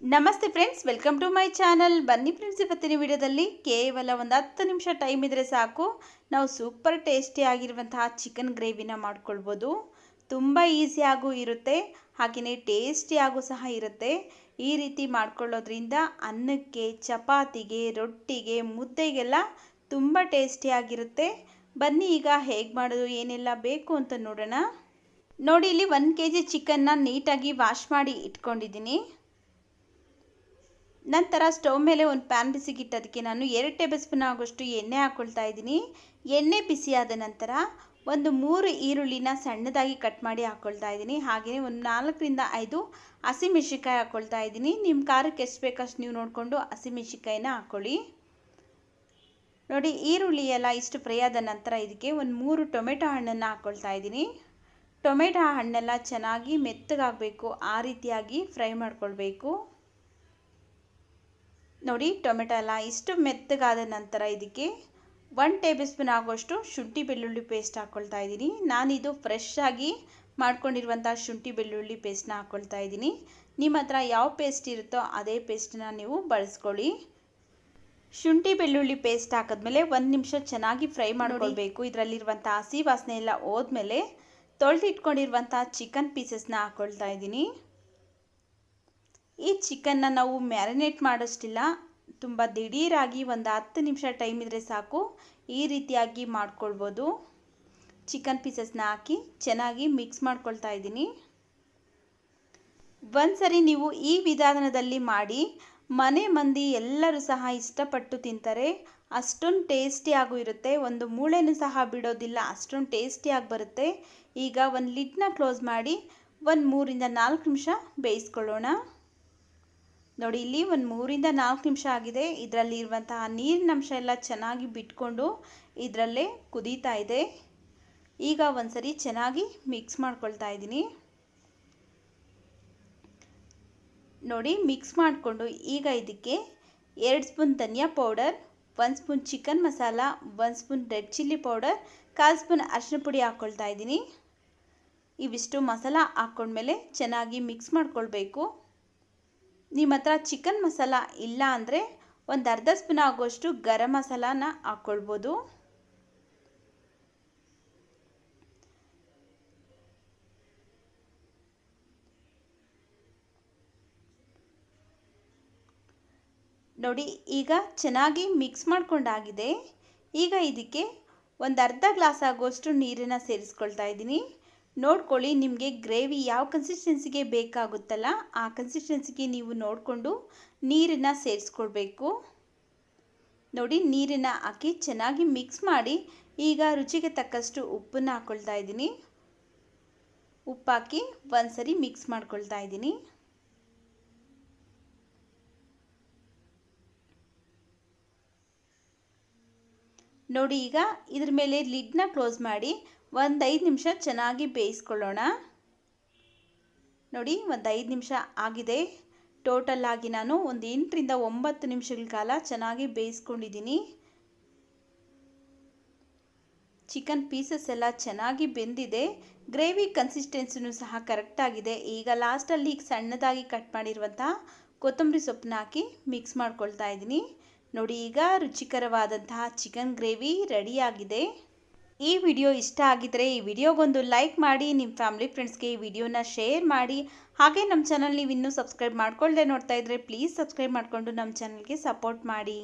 ನಮಸ್ತೆ friends, welcome to my channel. ಬನ್ನಿ friends, ಇವತ್ತಿನ ವಿಡಿಯೋದಲ್ಲಿ ಕೇವಲ ಒಂದು ಹತ್ತು ನಿಮಿಷ ಟೈಮ್ ಇದ್ದರೆ ಸಾಕು. ನಾವು ಸೂಪರ್ ಟೇಸ್ಟಿ ಆಗಿರುವಂತಹ ಚಿಕನ್ ಗ್ರೇವಿನ ಮಾಡ್ಕೊಳ್ಬೋದು. ತುಂಬ ಈಸಿಯಾಗೂ ಇರುತ್ತೆ ಹಾಗೆಯೇ ಟೇಸ್ಟಿಯಾಗೂ ಸಹ ಇರುತ್ತೆ. ಈ ರೀತಿ ಮಾಡ್ಕೊಳ್ಳೋದ್ರಿಂದ ಅನ್ನಕ್ಕೆ, ಚಪಾತಿಗೆ, ರೊಟ್ಟಿಗೆ, ಮುದ್ದೆಗೆಲ್ಲ ತುಂಬ ಟೇಸ್ಟಿಯಾಗಿರುತ್ತೆ ಬನ್ನಿ ಈಗ ಹೇಗೆ ಮಾಡೋದು, ಏನೆಲ್ಲ ಬೇಕು ಅಂತ ನೋಡೋಣ. ನೋಡಿ, ಇಲ್ಲಿ ಒಂದು ಕೆ ಜಿ ಚಿಕನ್ನ ನೀಟಾಗಿ ವಾಶ್ ಮಾಡಿ ಇಟ್ಕೊಂಡಿದ್ದೀನಿ. ನಂತರ ಸ್ಟವ್ ಮೇಲೆ ಒಂದು ಪ್ಯಾನ್ ಬಿಸಿಗಿಟ್ಟು ಅದಕ್ಕೆ ನಾನು ಎರಡು ಟೇಬಲ್ ಸ್ಪೂನ್ ಆಗೋಷ್ಟು ಎಣ್ಣೆ ಹಾಕ್ಕೊಳ್ತಾ ಇದ್ದೀನಿ. ಎಣ್ಣೆ ಬಿಸಿಯಾದ ನಂತರ ಒಂದು ಮೂರು ಈರುಳ್ಳಿನ ಸಣ್ಣದಾಗಿ ಕಟ್ ಮಾಡಿ ಹಾಕ್ಕೊಳ್ತಾ ಇದ್ದೀನಿ. ಹಾಗೆಯೇ ಒಂದು ನಾಲ್ಕರಿಂದ ಐದು ಹಸಿಮೆಣಸಿಕಾಯಿ ಹಾಕ್ಕೊಳ್ತಾ ಇದ್ದೀನಿ. ನಿಮ್ಮ ಖಾರಕ್ಕೆ ಎಷ್ಟು ಬೇಕಷ್ಟು ನೀವು ನೋಡಿಕೊಂಡು ಹಸಿಮೆಣಸಿಕಾಯಿನ ಹಾಕ್ಕೊಳ್ಳಿ ನೋಡಿ, ಈರುಳ್ಳಿ ಎಲ್ಲ ಇಷ್ಟು ಫ್ರೈ ನಂತರ ಇದಕ್ಕೆ ಒಂದು ಮೂರು ಟೊಮೆಟೊ ಹಣ್ಣನ್ನು ಹಾಕ್ಕೊಳ್ತಾ ಇದ್ದೀನಿ. ಟೊಮೆಟೊ ಹಣ್ಣೆಲ್ಲ ಚೆನ್ನಾಗಿ ಮೆತ್ತಗಾಗಬೇಕು, ಆ ರೀತಿಯಾಗಿ ಫ್ರೈ ಮಾಡ್ಕೊಳ್ಬೇಕು. ನೋಡಿ ಟೊಮೆಟೊ ಎಲ್ಲ ಇಷ್ಟು ಮೆತ್ತಗಾದ ನಂತರ ಇದಕ್ಕೆ ಒನ್ ಟೇಬಲ್ ಸ್ಪೂನ್ ಆಗುವಷ್ಟು ಶುಂಠಿ ಬೆಳ್ಳುಳ್ಳಿ ಪೇಸ್ಟ್ ಹಾಕ್ಕೊಳ್ತಾ ಇದ್ದೀನಿ. ನಾನಿದು ಫ್ರೆಶ್ ಆಗಿ ಮಾಡ್ಕೊಂಡಿರುವಂಥ ಶುಂಠಿ ಬೆಳ್ಳುಳ್ಳಿ ಪೇಸ್ಟ್ನ ಹಾಕ್ಕೊಳ್ತಾ ಇದ್ದೀನಿ. ನಿಮ್ಮ ಹತ್ರ ಯಾವ ಪೇಸ್ಟ್ ಇರುತ್ತೋ ಅದೇ ಪೇಸ್ಟನ್ನ ನೀವು ಬಳಸ್ಕೊಳ್ಳಿ. ಶುಂಠಿ ಬೆಳ್ಳುಳ್ಳಿ ಪೇಸ್ಟ್ ಹಾಕಿದ್ಮೇಲೆ ಒಂದು ನಿಮಿಷ ಚೆನ್ನಾಗಿ ಫ್ರೈ ಮಾಡ್ಕೊಳ್ಬೇಕು. ಇದರಲ್ಲಿರುವಂಥ ಹಸಿ ವಾಸನೆ ಎಲ್ಲ ಹೋದ್ಮೇಲೆ ತೊಳೆದಿಟ್ಕೊಂಡಿರುವಂಥ ಚಿಕನ್ ಪೀಸಸ್ನ ಹಾಕ್ಕೊಳ್ತಾ ಇದ್ದೀನಿ. ಈ ಚಿಕನ್ನ ನಾವು ಮ್ಯಾರಿನೇಟ್ ಮಾಡೋಷ್ಟಿಲ್ಲ. ತುಂಬ ದಿಢೀರಾಗಿ ಒಂದು ಹತ್ತು ನಿಮಿಷ ಟೈಮ್ ಇದ್ದರೆ ಸಾಕು. ಈ ರೀತಿಯಾಗಿ ಮಾಡ್ಕೊಳ್ಬೋದು. ಚಿಕನ್ ಪೀಸಸ್ನ ಹಾಕಿ ಚೆನ್ನಾಗಿ ಮಿಕ್ಸ್ ಮಾಡ್ಕೊಳ್ತಾ ಇದ್ದೀನಿ. ಒಂದ್ಸರಿ ನೀವು ಈ ವಿಧಾನದಲ್ಲಿ ಮಾಡಿ, ಮನೆ ಮಂದಿ ಎಲ್ಲರೂ ಸಹ ಇಷ್ಟಪಟ್ಟು ತಿಂತಾರೆ. ಅಷ್ಟೊಂದು ಟೇಸ್ಟಿಯಾಗೂ ಇರುತ್ತೆ. ಒಂದು ಮೂಳೆನೂ ಸಹ ಬಿಡೋದಿಲ್ಲ. ಅಷ್ಟೊಂದು ಟೇಸ್ಟಿಯಾಗಿ ಬರುತ್ತೆ. ಈಗ ಒಂದು ಲಿಡ್ನ ಕ್ಲೋಸ್ ಮಾಡಿ ಒಂದು ಮೂರಿಂದ ನಾಲ್ಕು ನಿಮಿಷ ಬೇಯಿಸ್ಕೊಳ್ಳೋಣ. ನೋಡಿ, ಇಲ್ಲಿ ಒಂದು ಮೂರಿಂದ ನಾಲ್ಕು ನಿಮಿಷ ಆಗಿದೆ. ಇದರಲ್ಲಿ ಇರುವಂತಹ ನೀರಿನ ಎಲ್ಲ ಚೆನ್ನಾಗಿ ಬಿಟ್ಕೊಂಡು ಇದರಲ್ಲೇ ಕುದೀತಾ ಇದೆ. ಈಗ ಒಂದ್ಸರಿ ಚೆನ್ನಾಗಿ ಮಿಕ್ಸ್ ಮಾಡ್ಕೊಳ್ತಾ ಇದ್ದೀನಿ. ನೋಡಿ ಮಿಕ್ಸ್ ಮಾಡಿಕೊಂಡು ಈಗ ಇದಕ್ಕೆ ಎರಡು ಸ್ಪೂನ್ ಧನಿಯಾ ಪೌಡರ್, ಒಂದು ಸ್ಪೂನ್ ಚಿಕನ್ ಮಸಾಲ, ಒಂದು ಸ್ಪೂನ್ ರೆಡ್ ಚಿಲ್ಲಿ ಪೌಡರ್, ಕಾಲು ಸ್ಪೂನ್ ಅರಿಶಿನ ಪುಡಿ ಹಾಕ್ಕೊಳ್ತಾ ಇದ್ದೀನಿ. ಇವಿಷ್ಟು ಮಸಾಲ ಹಾಕ್ಕೊಂಡ್ಮೇಲೆ ಚೆನ್ನಾಗಿ ಮಿಕ್ಸ್ ಮಾಡ್ಕೊಳ್ಬೇಕು. ನಿಮ್ಮ ಹತ್ರ ಚಿಕನ್ ಮಸಾಲ ಇಲ್ಲ ಅಂದರೆ ಒಂದು ಅರ್ಧ ಸ್ಪೂನ್ ಆಗೋಷ್ಟು ಗರಂ ಮಸಾಲಾನ ಹಾಕ್ಕೊಳ್ಬೋದು ನೋಡಿ, ಈಗ ಚೆನ್ನಾಗಿ ಮಿಕ್ಸ್ ಮಾಡ್ಕೊಂಡಾಗಿದೆ. ಈಗ ಇದಕ್ಕೆ ಒಂದು ಅರ್ಧ ಗ್ಲಾಸ್ ಆಗುವಷ್ಟು ನೀರನ್ನು ಸೇರಿಸ್ಕೊಳ್ತಾ ಇದ್ದೀನಿ. ನೋಡ್ಕೊಳ್ಳಿ, ನಿಮಗೆ ಗ್ರೇವಿ ಯಾವ ಕನ್ಸಿಸ್ಟೆನ್ಸಿಗೆ ಬೇಕಾಗುತ್ತಲ್ಲ, ಆ ಕನ್ಸಿಸ್ಟೆನ್ಸಿಗೆ ನೀವು ನೋಡಿಕೊಂಡು ನೀರನ್ನು ಸೇರಿಸ್ಕೊಳ್ಬೇಕು. ನೋಡಿ ನೀರನ್ನು ಹಾಕಿ ಚೆನ್ನಾಗಿ ಮಿಕ್ಸ್ ಮಾಡಿ, ಈಗ ರುಚಿಗೆ ತಕ್ಕಷ್ಟು ಉಪ್ಪನ್ನು ಹಾಕ್ಕೊಳ್ತಾ ಇದ್ದೀನಿ. ಉಪ್ಪಾಕಿ ಒಂದ್ಸರಿ ಮಿಕ್ಸ್ ಮಾಡ್ಕೊಳ್ತಾ ಇದ್ದೀನಿ. ನೋಡಿ ಈಗ ಇದ್ರ ಮೇಲೆ ಲಿಡ್ನ ಕ್ಲೋಸ್ ಮಾಡಿ ಒಂದು ಐದು ನಿಮಿಷ ಚೆನ್ನಾಗಿ ಬೇಯಿಸ್ಕೊಳ್ಳೋಣ. ನೋಡಿ ಒಂದು ಐದು ನಿಮಿಷ ಆಗಿದೆ. ಟೋಟಲ್ ಆಗಿ ನಾನು ಒಂದು ಎಂಟರಿಂದ ಒಂಬತ್ತು ನಿಮಿಷಗಳ ಕಾಲ ಚೆನ್ನಾಗಿ ಬೇಯಿಸ್ಕೊಂಡಿದ್ದೀನಿ. ಚಿಕನ್ ಪೀಸಸ್ ಎಲ್ಲ ಚೆನ್ನಾಗಿ ಬೆಂದಿದೆ. ಗ್ರೇವಿ ಕನ್ಸಿಸ್ಟೆನ್ಸಿನೂ ಸಹ ಕರೆಕ್ಟಾಗಿದೆ ಈಗ ಲಾಸ್ಟಲ್ಲಿ ಈಗ ಸಣ್ಣದಾಗಿ ಕಟ್ ಮಾಡಿರುವಂಥ ಕೊತ್ತಂಬರಿ ಸೊಪ್ಪನ್ನ ಹಾಕಿ ಮಿಕ್ಸ್ ಮಾಡ್ಕೊಳ್ತಾ ಇದ್ದೀನಿ. ನೋಡಿ, ಈಗ ರುಚಿಕರವಾದಂತಹ ಚಿಕನ್ ಗ್ರೇವಿ ರೆಡಿಯಾಗಿದೆ. ಈ ವಿಡಿಯೋ ಇಷ್ಟ ಆಗಿದ್ದರೆ ಈ ವಿಡಿಯೋಗೊಂದು ಲೈಕ್ ಮಾಡಿ ನಿಮ್ಮ ಫ್ಯಾಮಿಲಿ ಫ್ರೆಂಡ್ಸ್ಗೆ ಈ ವಿಡಿಯೋನ ಶೇರ್ ಮಾಡಿ. ಹಾಗೆ ನಮ್ಮ ಚಾನಲ್ ನೀವು ಇನ್ನೂ ಸಬ್ಸ್ಕ್ರೈಬ್ ಮಾಡ್ಕೊಳ್ಳದೆ ನೋಡ್ತಾ ಇದ್ದರೆ ಪ್ಲೀಸ್ ಸಬ್ಸ್ಕ್ರೈಬ್ ಮಾಡಿಕೊಂಡು ನಮ್ಮ ಚಾನಲ್ಗೆ ಸಪೋರ್ಟ್ ಮಾಡಿ.